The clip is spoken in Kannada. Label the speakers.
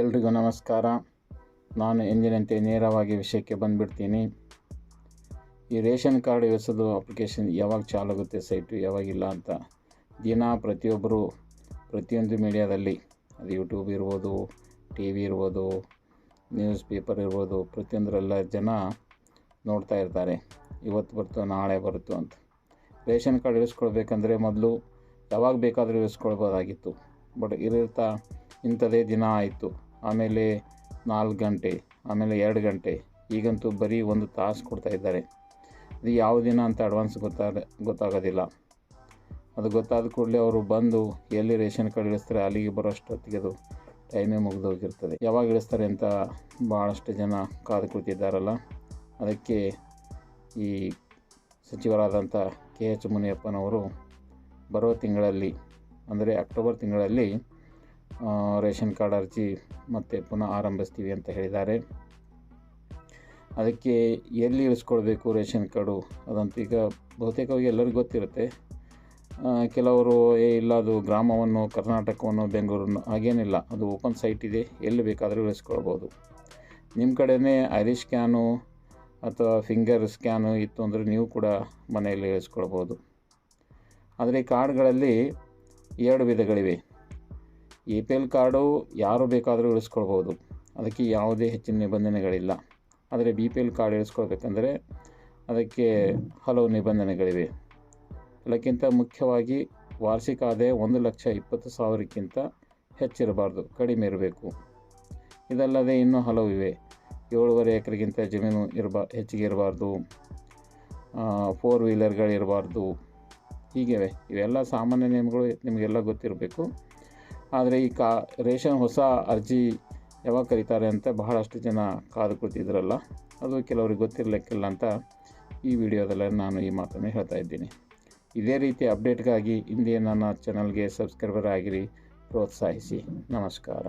Speaker 1: ಎಲ್ರಿಗೂ ನಮಸ್ಕಾರ. ನಾನು ಎಂದಿನಂತೆ ನೇರವಾಗಿ ವಿಷಯಕ್ಕೆ ಬಂದುಬಿಡ್ತೀನಿ. ಈ ರೇಷನ್ ಕಾರ್ಡ್ ಎಸೋದು ಅಪ್ಲಿಕೇಶನ್ ಯಾವಾಗ ಚಾಲು ಆಗುತ್ತೆ ಸೈಟು ಯಾವಾಗಿಲ್ಲ ಅಂತ ದಿನ ಪ್ರತಿಯೊಬ್ಬರು ಪ್ರತಿಯೊಂದು ಮೀಡಿಯಾದಲ್ಲಿ, ಅದು ಯೂಟ್ಯೂಬ್ ಇರ್ಬೋದು ಟಿ ವಿ ಇರ್ಬೋದು, ನ್ಯೂಸ್ ಪೇಪರ್ ಇರ್ಬೋದು, ಪ್ರತಿಯೊಂದರೆಲ್ಲ ಜನ ನೋಡ್ತಾ ಇರ್ತಾರೆ. ಇವತ್ತು ಬರುತ್ತೋ ನಾಳೆ ಬರುತ್ತೋ ಅಂತ. ರೇಷನ್ ಕಾರ್ಡ್ ಇಳಿಸ್ಕೊಳ್ಬೇಕಂದ್ರೆ ಮೊದಲು ಯಾವಾಗ ಬೇಕಾದರೂ ಇಳಿಸ್ಕೊಳ್ಬೋದಾಗಿತ್ತು ಬಟ್ ಇರ್ತಾ ಇಂಥದೇ ದಿನ ಆಯಿತು. ಆಮೇಲೆ ನಾಲ್ಕು ಗಂಟೆ, ಆಮೇಲೆ ಎರಡು ಗಂಟೆ, ಈಗಂತೂ ಬರೀ ಒಂದು ತಾಸು ಕೊಡ್ತಾ ಇದ್ದಾರೆ. ಅದು ಯಾವ ದಿನ ಅಂತ ಅಡ್ವಾನ್ಸ್ ಗೊತ್ತಾಗ ಗೊತ್ತಾಗೋದಿಲ್ಲ. ಅದು ಗೊತ್ತಾದ ಕೂಡಲೇ ಅವರು ಬಂದು ಎಲ್ಲಿ ರೇಷನ್ ಕಾರ್ಡ್ ಇಳಿಸ್ತಾರೆ, ಅಲ್ಲಿಗೆ ಬರೋಷ್ಟೊತ್ತಿಗೆ ಅದು ಟೈಮೇ ಮುಗಿದು ಹೋಗಿರ್ತದೆ ಯಾವಾಗ ಇಳಿಸ್ತಾರೆ ಅಂತ ಭಾಳಷ್ಟು ಜನ ಕಾದು ಕೂತಿದ್ದಾರಲ್ಲ. ಅದಕ್ಕೆ ಈ ಸಚಿವರಾದಂಥ ಕೆ ಎಚ್ ಮುನಿಯಪ್ಪನವರು ಬರೋ ತಿಂಗಳಲ್ಲಿ, ಅಂದರೆ ಅಕ್ಟೋಬರ್ ತಿಂಗಳಲ್ಲಿ ರೇಷನ್ ಕಾರ್ಡ್ ಅರ್ಜಿ ಮತ್ತೆ ಪುನಃ ಆರಂಭಿಸ್ತೀವಿ ಅಂತ ಹೇಳಿದ್ದಾರೆ. ಅದಕ್ಕೆ ಎಲ್ಲಿ ಇಳಿಸ್ಕೊಳ್ಬೇಕು ರೇಷನ್ ಕಾರ್ಡು ಅದಂತೂ ಈಗ ಬಹುತೇಕವಾಗಿ ಎಲ್ಲರಿಗೂ ಗೊತ್ತಿರುತ್ತೆ. ಕೆಲವರು, ಏ, ಇಲ್ಲ, ಅದು ಗ್ರಾಮವನ್ನು, ಕರ್ನಾಟಕವನ್ನು, ಬೆಂಗಳೂರನ್ನು ಹಾಗೇನಿಲ್ಲ, ಅದು ಓಪನ್ ಸೈಟ್ ಇದೆ, ಎಲ್ಲಿ ಬೇಕಾದರೂ ಇಳಿಸ್ಕೊಳ್ಬೋದು. ನಿಮ್ಮ ಕಡೆಯೇ ಐರಿಶ್ ಸ್ಕ್ಯಾನು ಅಥವಾ ಫಿಂಗರ್ ಸ್ಕ್ಯಾನು ಇತ್ತು ಅಂದರೆ ನೀವು ಕೂಡ ಮನೆಯಲ್ಲಿ ಇಳಿಸ್ಕೊಳ್ಬೋದು. ಆದರೆ ಕಾರ್ಡ್ಗಳಲ್ಲಿ ಎರಡು ವಿಧಗಳಿವೆ. ಎ ಪಿ ಎಲ್ ಕಾರ್ಡು ಯಾರು ಬೇಕಾದರೂ ಇಳಿಸ್ಕೊಳ್ಬೋದು. ಅದಕ್ಕೆ ಯಾವುದೇ ಹೆಚ್ಚಿನ ನಿಬಂಧನೆಗಳಿಲ್ಲ. ಆದರೆ ಬಿ ಪಿ ಎಲ್ ಕಾರ್ಡ್ ಇಳಿಸ್ಕೊಳ್ಬೇಕಂದ್ರೆ ಅದಕ್ಕೆ ಹಲವು ನಿಬಂಧನೆಗಳಿವೆ. ಅದಕ್ಕಿಂತ ಮುಖ್ಯವಾಗಿ ವಾರ್ಷಿಕ ಆದಾಯ ಒಂದು ಲಕ್ಷ ಇಪ್ಪತ್ತು ಸಾವಿರಕ್ಕಿಂತ ಹೆಚ್ಚಿರಬಾರ್ದು, ಕಡಿಮೆ ಇರಬೇಕು. ಇದಲ್ಲದೆ ಇನ್ನೂ ಹಲವು ಇವೆ. ಏಳುವರೆ ಎಕರೆಗಿಂತ ಜಮೀನು ಇರಬಾ, ಹೆಚ್ಚಿಗೆ ಇರಬಾರ್ದು. ಫೋರ್ ವೀಲರ್ಗಳಿರಬಾರ್ದು ಹೀಗಿವೆ. ಇವೆಲ್ಲ ಸಾಮಾನ್ಯ ನಿಯಮಗಳು ನಿಮಗೆಲ್ಲ ಗೊತ್ತಿರಬೇಕು. ಆದರೆ ಈ ಕಾ, ರೇಷನ್ ಹೊಸ ಅರ್ಜಿ ಯಾವಾಗ ಕರೀತಾರೆ ಅಂತ ಬಹಳಷ್ಟು ಜನ ಕಾದು ಕೂತಿದ್ರಲ್ಲ ಅದು ಕೆಲವ್ರಿಗೆ ಗೊತ್ತಿರಲಿಕ್ಕಿಲ್ಲ ಅಂತ ಈ ವಿಡಿಯೋದಲ್ಲಿ ನಾನು ಈ ಮಾತನ್ನು ಹೇಳ್ತಾ ಇದ್ದೀನಿ. ಇದೇ ರೀತಿ ಅಪ್ಡೇಟ್ಗಾಗಿ ಹಿಂದೆ ನನ್ನ ಚಾನಲ್ಗೆ ಸಬ್ಸ್ಕ್ರೈಬರ್ ಆಗಿರಿ, ಪ್ರೋತ್ಸಾಹಿಸಿ. ನಮಸ್ಕಾರ.